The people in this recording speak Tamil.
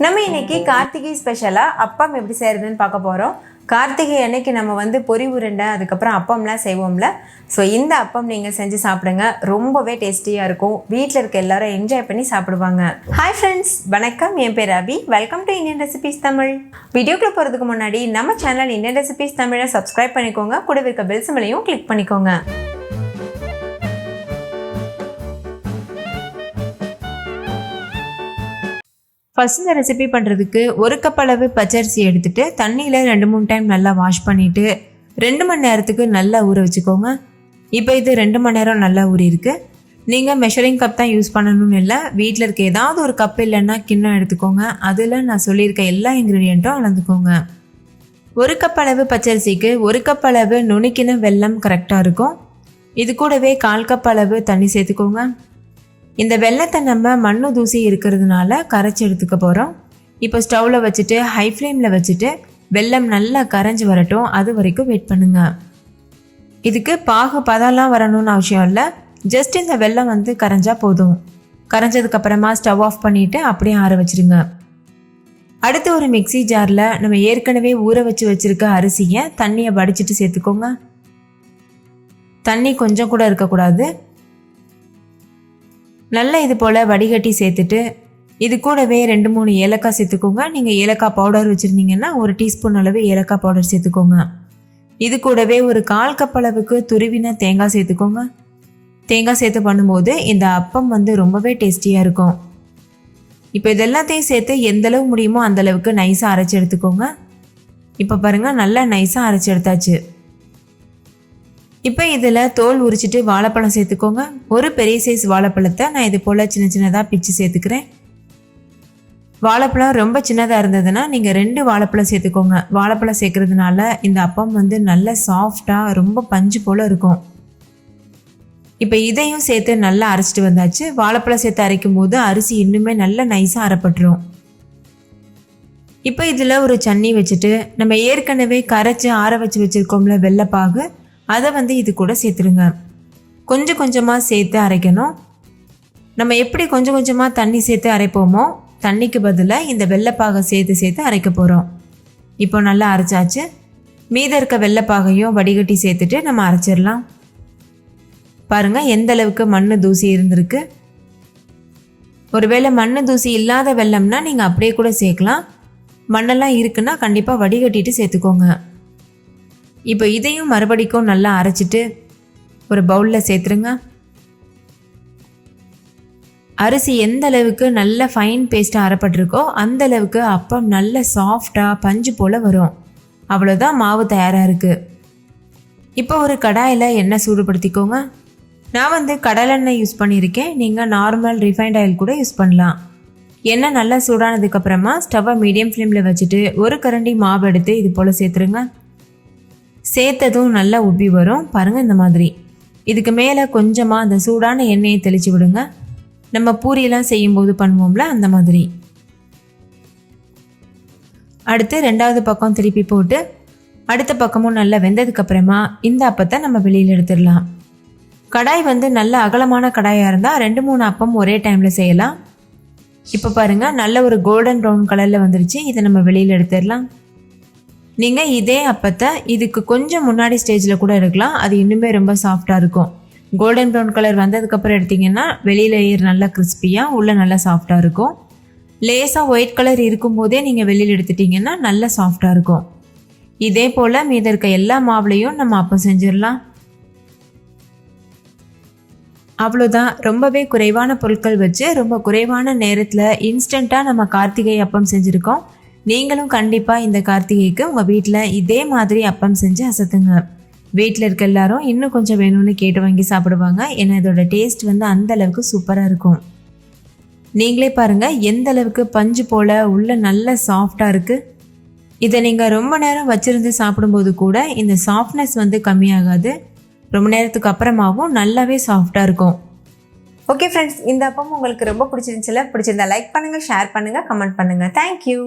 நம்ம இன்னைக்கு கார்த்திகை ஸ்பெஷலாக அப்பம் எப்படி செய்யறதுன்னு பார்க்க போகிறோம் கார்த்திகை அன்னைக்கு நம்ம வந்து பொறி உருண்டை அதுக்கப்புறம் அப்பம்லாம் செய்வோம்ல. ஸோ இந்த அப்பம் நீங்கள் செஞ்சு சாப்பிடுங்க. ரொம்பவே டேஸ்டியாக இருக்கும். வீட்டில் இருக்க எல்லாரும் என்ஜாய் பண்ணி சாப்பிடுவாங்க. ஹாய் ஃப்ரெண்ட்ஸ் வணக்கம். என் பேர் Abhi welcome to Indian recipes Tamil வீடியோக்குள்ள போகிறதுக்கு முன்னாடி நம்ம சேனல் இந்தியன் ரெசிபீஸ் தமிழை சப்ஸ்கிரைப் பண்ணிக்கோங்க. கூட இருக்க பெல் சிம்பிளையும் கிளிக் பண்ணிக்கோங்க. ஃபஸ்ட் இந்த ரெசிபி பண்ணுறதுக்கு ஒரு கப் அளவு பச்சரிசி எடுத்துகிட்டு தண்ணியில் ரெண்டு மூணு டைம் நல்லா வாஷ் பண்ணிவிட்டு ரெண்டு மணி நேரத்துக்கு நல்லா ஊற வச்சுக்கோங்க. இப்போ இது ரெண்டு மணி நேரம் நல்லா ஊறியிருக்கு. நீங்கள் மெஷரிங் கப் தான் யூஸ் பண்ணணும்னு இல்லை வீட்டில் இருக்க ஏதாவது ஒரு கப் இல்லைன்னா கிண்ணம் எடுத்துக்கோங்க. அதில் நான் சொல்லியிருக்க எல்லா இன்க்ரீடியண்ட்டும் அளந்துக்கோங்க. ஒரு கப் அளவு பச்சரிசிக்கு ஒரு கப் அளவு நுணுக்கின வெல்லம் கரெக்டாக இருக்கும். இது கூடவே கால் கப் அளவு தண்ணி சேர்த்துக்கோங்க. இந்த வெள்ளத்தை நம்ம மண்ணு தூசி இருக்கிறதுனால கரைச்சி எடுத்துக்க போகிறோம் இப்போ ஸ்டவ்வில் வச்சுட்டு ஹை ஃப்ளேமில் வச்சுட்டு வெல்லம் நல்லா கரைஞ்சி வரட்டும். அது வரைக்கும் வெயிட் பண்ணுங்க. இதுக்கு பாகு பதம்லாம் வரணும்னு அவசியம் இல்லை. ஜஸ்ட் இந்த வெல்லம் வந்து கரைஞ்சா போதும். கரைஞ்சதுக்கப்புறமா ஸ்டவ் ஆஃப் பண்ணிவிட்டு அப்படியே ஆற வச்சிருங்க. அடுத்து ஒரு மிக்ஸி ஜாரில் நம்ம ஏற்கனவே ஊற வச்சு வச்சுருக்க அரிசியை தண்ணியை வடிச்சிட்டு சேர்த்துக்கோங்க. தண்ணி கொஞ்சம் கூட இருக்கக்கூடாது. நல்லா இது போல் வடிகட்டி சேர்த்துட்டு இது கூடவே ரெண்டு மூணு ஏலக்காய் சேர்த்துக்கோங்க. நீங்கள் ஏலக்காய் பவுடர் வச்சுருந்தீங்கன்னா ஒரு டீஸ்பூன் அளவு ஏலக்காய் பவுடர் சேர்த்துக்கோங்க. இது கூடவே ஒரு கால் கப் அளவுக்கு துருவின தேங்காய் சேர்த்துக்கோங்க. தேங்காய் சேர்த்து பண்ணும்போது இந்த அப்பம் வந்து ரொம்பவே டேஸ்டியாக இருக்கும். இப்போ இது எல்லாத்தையும் சேர்த்து எந்தளவு முடியுமோ அந்தளவுக்கு நைஸாக அரைச்சி எடுத்துக்கோங்க. இப்போ பாருங்கள் நல்லா நைஸாக அரைச்சி எடுத்தாச்சு. இப்போ இதில் தோல் உரிச்சிட்டு வாழைப்பழம் சேர்த்துக்கோங்க. ஒரு பெரிய சைஸ் வாழைப்பழத்தை நான் இது போல் சின்ன சின்னதாக பிச்சு சேர்த்துக்கிறேன். வாழைப்பழம் ரொம்ப சின்னதாக இருந்ததுன்னா நீங்கள் ரெண்டு வாழைப்பழம் சேர்த்துக்கோங்க. வாழைப்பழம் சேர்க்கறதுனால இந்த அப்பம் வந்து நல்ல சாஃப்டாக ரொம்ப பஞ்சு போல் இருக்கும். இப்போ இதையும் சேர்த்து நல்லா அரைச்சிட்டு வந்தாச்சு. வாழைப்பழம் சேர்த்து அரைக்கும் போது அரிசி இன்னுமே நல்லா நைஸாக அரைப்பட்டுரும். இப்போ இதில் ஒரு சன்னி வச்சுட்டு நம்ம ஏற்கனவே கரைச்சி ஆற வச்சு வச்சுருக்கோம்ல வெள்ளைப்பாகு. அதை வந்து இது கூட சேர்த்துருங்க கொஞ்சம் கொஞ்சமாக சேர்த்து அரைக்கணும். நம்ம எப்படி கொஞ்சம் கொஞ்சமாக தண்ணி சேர்த்து அரைப்போமோ தண்ணிக்கு பதிலாக இந்த வெள்ளைப்பாகை சேர்த்து சேர்த்து அரைக்க போகிறோம் இப்போ நல்லா அரைச்சாச்சு. மீதம் இருக்க வெள்ளைப்பாகையும் வடிகட்டி சேர்த்துட்டு நம்ம அரைச்சிடலாம். பாருங்கள் எந்த அளவுக்கு மண் தூசி இருந்திருக்கு. ஒருவேளை மண் தூசி இல்லாத வெள்ளம்னா நீங்கள் அப்படியே கூட சேர்க்கலாம். மண்ணெல்லாம் இருக்குன்னா கண்டிப்பாக வடிகட்டிட்டு சேர்த்துக்கோங்க. இப்போ இதையும் மறுபடிக்கும் நல்லா அரைச்சிட்டு ஒரு பவுலில் சேர்த்துருங்க. அரிசி எந்த அளவுக்கு நல்ல ஃபைன் பேஸ்ட்டாக அரைப்பட்டிருக்கோ அந்த அளவுக்கு அப்பம் நல்ல சாஃப்டாக பஞ்சு போல் வரும். அவ்வளோதான் மாவு தயாராக இருக்குது இப்போ ஒரு கடாயில் எண்ணெய் சூடுபடுத்திக்கோங்க. நான் வந்து கடலெண்ணெய் யூஸ் பண்ணியிருக்கேன். நீங்கள் நார்மல் ரிஃபைண்ட் ஆயில் கூட யூஸ் பண்ணலாம். எண்ணெய் நல்லா சூடானதுக்கப்புறமா ஸ்டவ்வை மீடியம் ஃப்ளேமில் வச்சுட்டு ஒரு கரண்டி மாவு எடுத்து இது போல் சேர்த்துருங்க. சேர்த்ததும் நல்லா உப்பி வரும். பாருங்கள் இந்த மாதிரி. இதுக்கு மேலே கொஞ்சமாக அந்த சூடான எண்ணெயை தெளித்து விடுங்க. நம்ம பூரியெல்லாம் செய்யும்போது பண்ணுவோம்ல அந்த மாதிரி. அடுத்து ரெண்டாவது பக்கம் திருப்பி போட்டு அடுத்த பக்கமும் நல்லா வெந்ததுக்கப்புறமா இந்த அப்பத்தை நம்ம வெளியில் எடுத்துடலாம். கடாய் வந்து நல்ல அகலமான கடாயாக இருந்தால் ரெண்டு மூணு அப்பம் ஒரே டைமில் செய்யலாம். இப்போ பாருங்கள் நல்ல ஒரு கோல்டன் ப்ரௌன் கலரில் வந்துருச்சு. இதை நம்ம வெளியில் எடுத்துடலாம். நீங்கள் இதே அப்பத்தை இதுக்கு கொஞ்சம் முன்னாடி ஸ்டேஜில் கூட இருக்கலாம். அது இன்னுமே ரொம்ப சாஃப்டாக இருக்கும். கோல்டன் ப்ரௌன் கலர் வந்ததுக்கப்புறம் எடுத்திங்கன்னா வெளியில் ஏர் நல்லா கிறிஸ்பியாக உள்ளே நல்லா சாஃப்டாக இருக்கும். லேசாக ஒயிட் கலர் இருக்கும்போதே நீங்கள் வெளியில் எடுத்துட்டிங்கன்னா நல்லா சாஃப்டாக இருக்கும். இதே போல் மீத இருக்க எல்லா மாவுலையும் நம்ம அப்போ செஞ்சிடலாம். அவ்வளோதான் ரொம்பவே குறைவான பொருட்கள் வச்சு ரொம்ப குறைவான நேரத்தில் இன்ஸ்டண்ட்டாக நம்ம கார்த்திகை அப்பம் செஞ்சுருக்கோம். நீங்களும் கண்டிப்பாக இந்த கார்த்திகைக்கு உங்கள் வீட்டில் இதே மாதிரி அப்பம் செஞ்சு அசத்துங்க. வீட்டில் இருக்க எல்லாரும் இன்னும் கொஞ்சம் வேணும்னு கேட்டு வாங்கி சாப்பிடுவாங்க. ஏன்னா இதோட டேஸ்ட் வந்து அந்த அளவுக்கு சூப்பராக இருக்கும். நீங்களே பாருங்கள் எந்த அளவுக்கு பஞ்சு போல் உள்ள நல்ல சாஃப்டாக இருக்குது இதை நீங்கள் ரொம்ப நேரம் வச்சுருந்து சாப்பிடும்போது கூட இந்த சாஃப்ட்னஸ் வந்து கம்மியாகாது. ரொம்ப நேரத்துக்கு அப்புறமாவும் நல்லாவே சாஃப்டாக இருக்கும். ஓகே ஃப்ரெண்ட்ஸ் இந்த அப்பம் உங்களுக்கு ரொம்ப பிடிச்சிருந்துச்சுல? பிடிச்சிருந்தா லைக் பண்ணுங்கள் ஷேர் பண்ணுங்கள் கமெண்ட் பண்ணுங்கள் தேங்க்யூ